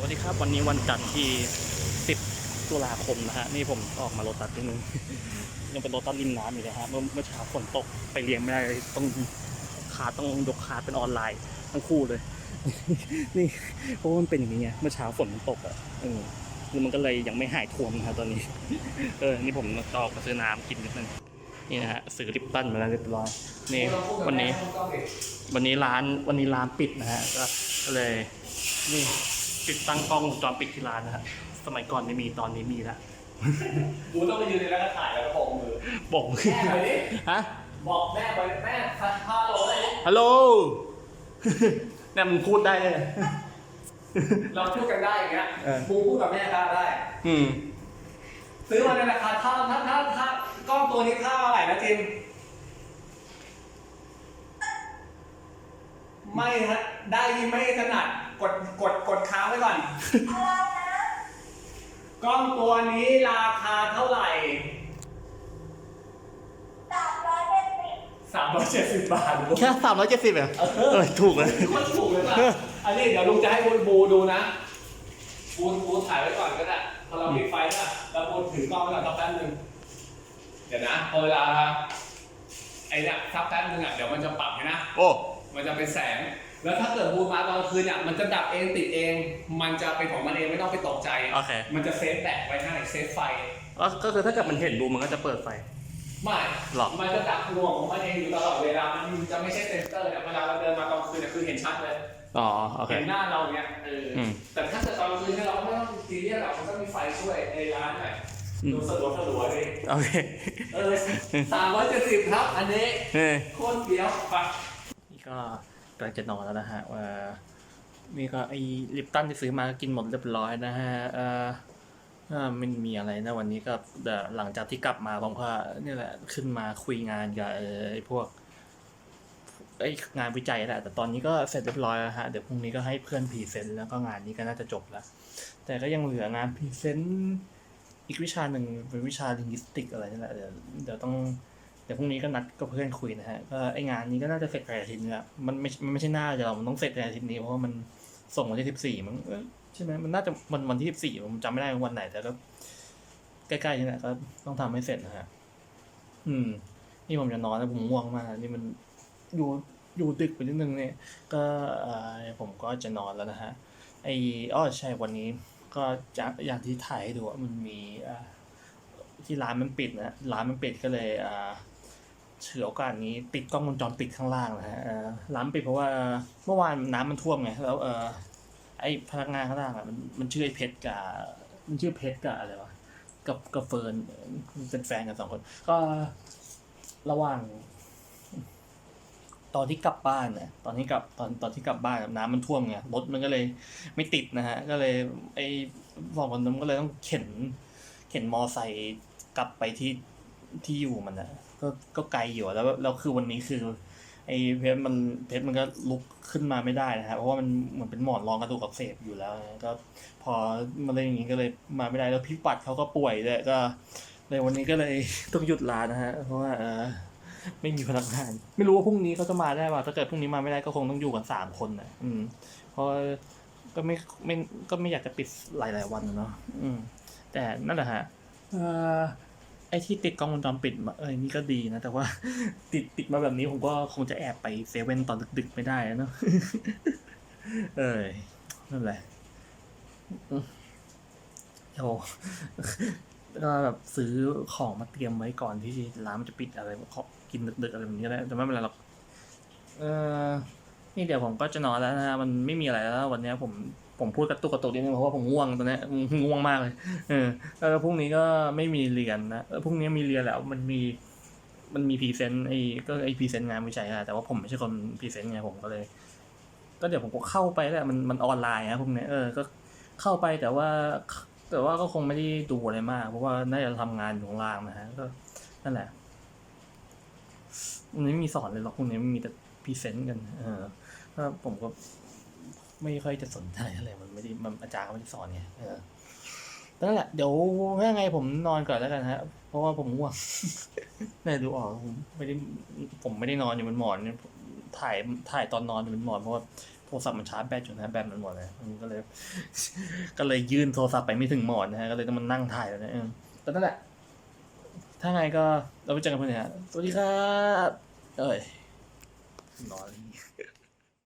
วัสดีครับวันนี้วันจันทร์ที่ 10 ตุลาคมนะฮะนี่ผมออกมาโรตัสนิดนึงยังเป็นโรตัสริมน้ำอยู่เลยฮะเมื่อเมื่อเช้าฝนตกไปเลี้ยงไม่ได้ต้องคาต้องยกคาเป็นออนไลน์ทั้งคู่เลย นี่เพราะว่ามันเป็นอย่างนี้ไงเมื่อเช้าฝนมันตกอะเออคือมันก็เลยยังไม่หายท่วมนะครับตอนนี้ เออ นี่ผมออกมาซื้อน้ำกินนิดนึงนี่นะฮะซื้อลิปตันมาแล้วเรียบร้อยนี่วันนี้ วันนี้ร้านวันนี้ร้านปิดนะฮะก็เลยนี่ ติดตั้งกล้องวงจรปิดที่ร้านนะฮะสมัยก่อนไม่มีตอนนี้มีแล้วกูต้องไปยืนในร้านถ่ายแล้วก็บอกมือบอกแม่ไปดิฮะบอกแม่ไปแม่ทักพาโลเลยฮัลโหล เนี่ยมันพูดได้เลย เราพูดกันได้อย่างเงี้ยเออ กูพูดกับแม่ก็ได้ อืม ซื้อมาในราคาเท่าถ้าถ้าถ้ากล้องตัวนี้ค่าเท่าไหร่นะจิม ไม่ฮะได้ยินไม่ถนัดกดกดกดค้างไว้ก่อน กล้องตัวนี้ราคาเท่าไหร่สามร้อยเจ็ดสิบสามร้อยเจ็ดสิบบาทแค่สามร้อยเจ็ดสิบเหรอเออเออถูกเลย โคตรถูกเลยป่ะอันนี้เดี๋ยวลุงจะให้บูบูดูนะ บูบูถ่ายไว้ก่อนก็ได้พอเราปิดไฟนะแล้วบูถือกล้องไว้ก่อนสักแป๊บนึง เดี๋ยวนะพอเวลาไอ้เนี่ยสักแป๊บนึงอะเดี๋ยวมันจะปรับให้นะ โอ้ มันมันจะเป็นแสง แล้วถ้าเกิดบูมาตอนกลางคืนเนี่ยมันจะดับเองติดเอง มันจะเป็นของมันเองไม่ต้องไปตกใจ โอเค มันจะเซฟแบตไว้ให้เซฟไฟก็ก็คือถ้าเกิดมันเห็นบูมมันก็จะเปิดไฟ ไม่ หรอ มันจะดับดวงของมันเองอยู่ตลอดเวลา มันจะไม่ใช่เซนเซอร์เนี่ยเวลาเราเดินมาตอนกลางคืนเนี่ยคือเห็นชัดเลย อ๋อ โอเค เห็นหน้าเราเนี่ยเอออม แต่ถ้าเกิดตอนกลางคืนเนี่ยเราไม่ต้องซีเรียสหรอกมันก็มีไฟช่วยในร้านหน่อยอืมดูสะดวกสะดวกดิโอเคเออสามร้อยเจ็ดสิบครับ อันนี้ เฮ้ยโคตรเดียวไปนี่ ก็กำลังจะนอนแล้วนะฮะว่านี่ก็ไอ้ลิปตันที่ซื้อมาก็กินหมดเรียบร้อยนะฮะเออไม่มีอะไรนะวันนี้ก็เดี๋ยวหลังจากที่กลับมาผมก็นี่แหละขึ้นมาคุยงานกับไอ้พวกไอ้งานวิจัยแหละแต่ตอนนี้ก็เสร็จเรียบร้อยแล้วฮะเดี๋ยวพรุ่งนี้ก็ให้เพื่อนพรีเซนต์แล้วก็งานนี้ก็น่าจะจบแล้ว แต่ก็ยังเหลืองานพรีเซนต์อีกวิชาหนึ่งเป็นวิชาลิง u ิสติกอะไรนี่แหละเดี๋ยวเดี๋ยวต้อง ดี๋ยวพรุ่งนี้ก็นัดกับเพื่อนคุยนะฮะก็ไองานนี้ก็น่าจะเสร็จภายในอาทิตย์นี้แหละมันไม่มันไม่ใช่หน้าจะหรอกมันต้องเสร็จภายในอาทิตย์นี้เพราะว่ามันส่งวันที่สิบสี่มันเอ้ยใช่ไหมมันน่าจะวันวันที่สิบสี่ผมจำไม่ได้วันไหนแต่ก็ใกล้ๆนี่แหละก็ต้องทำให้เสร็จนะฮะอืม นี่ผมจะนอนแล้วผมง่วงมากนี่มันอยู่อยู่ดึกไปนิดนึงเนี่ย ก็เออผมก็จะนอนแล้วนะฮะไออ้อใช่วันนี้ก็จะอย่างที่ถ่ายให้ดูว่ามันมีอ่าที่ร้านมันปิดนะร้านมันปิดก็เลยอ่า เฉือโอกาสนี้ติดกล้องวงจรปิดข้างล่างนะฮะเอ่อร้านปิดเพราะว่าเมื่อวานน้ำมันท่วมไงแล้วเออไอพนักงานข้างล่างอะมันมันชื่อไอเพชรกับมันชื่อเพชรกับอะไรวะกับกับเฟิร์นเป็นแฟนกันสองคน ก็ระหว่าง ตอนที่กลับบ้านเนี่ยตอนที่กลับตอนตอนที่กลับบ้านน้ำมันท่วมไงรถมันก็เลยไม่ติดนะฮะ ก็เลย ไอสองคนนั้นก็เลยต้องเข็น เข็นมอไซค์กลับไปที่ ที่อยู่มันนะก็ก็ไกลอยู่อะแล้วแล้วคือวันนี้คือ ไอ้เพชรมันเพชรมันก็ลุกขึ้นมาไม่ได้นะฮะเพราะว่ามันเหมือนเป็นหมอนรองกระดูกอักเสบอยู่แล้วนะก็พอมาเลยอย่างนี้ก็เลยมาไม่ได้แล้วพี่ปัดเขาก็ป่วยด้วยก็เลยวันนี้ก็เลยต้องหยุดร้านะฮะเพราะว่าเออไม่มีพนักงาน ไม่รู้ว่าพรุ่งนี้เขาจะมาได้ป่ะถ้าเกิดพรุ่งนี้มาไม่ได้ก็คงต้องอยู่กันสามคนนะอืม เพราะก็ไม่ไม่ก็ไม่อยากจะปิดหลาย ๆ วันเนาะอืม แต่นั่นแหละฮะเออ ไอ้ที่ติดกล้องวงจรปิดมาเอ้ยนี่ก็ดีนะ แต่ว่า ติดติดมาแบบนี้ผมก็คงจะแอบไปเซเว่นตอนดึกๆไม่ได้นะเนอะเอ้ยนั่นแหละโอ้ก็แบบซื้อของมาเตรียมไว้ก่อนที่ร้านมันจะปิดอะไรขอกินดึกๆอะไรแบบนี้ก็ได้แต่ไม่เป็นไรหรอกเออ นี่เดี๋ยวผมก็จะนอนแล้วนะฮะมันไม่มีอะไรแล้ววันนี้ผมผมพูดกระตุกกระตุกนิดนึงเพราะว่าผมง่วงตอนนี้ง่วงมากเลยเออแล้วพรุ่งนี้ก็ไม่มีเรียนนะเออพรุ่งนี้มีเรียนแล้วมันมีมันมีพรีเซนต์ไอ้ก็ไอ้พรีเซนต์งานวิจัยอะแต่ว่าผมไม่ใช่คนพรีเซนต์ไงผมก็เลย ก็เดี๋ยวผมก็เข้าไปแหละมันมันออนไลน์นะพวกเนี้เออก็เข้าไปแต่ว่า แต่ว่าก็คงไม่ได้ดูอะไรมาก เพราะว่าน่าจะทำงานอยู่ข้างล่างนะฮะก็นั่นแหละมันไม่มีสอนเลยหรอกพวกนี้มันมีแต่พรีเซนต์กัน เออ ผมก็ไม่ค่อยจะสนใจอะไรมันไม่ได้มันอาจารย์ก็ไม่ได้สอนไงเออนั่นแหละเดี๋ยวถ้ายังไงผมนอนก่อนแล้วกันฮะ เพราะว่าผมง่วงน่าดูออกผมไม่ได้ผมไม่ได้นอนอยู่บนหมอนถ่ายถ่ายตอนนอนอยู่บนหมอนเพราะว่าโทรศัพท์มันชาร์จแบตอยู่นะแบตมันหมดเลยอืมก็เลย ก็เลยยื่นโทรศัพท์ไปไม่ถึงหมอนนะฮะก็เลยต้องมานั่งถ่ายแล้วนะเออแต่นั่นแหละ ถ้าไงก็เราไปเจอกันเพื่อนฮะสวัสดีครับ เอ้ยนอน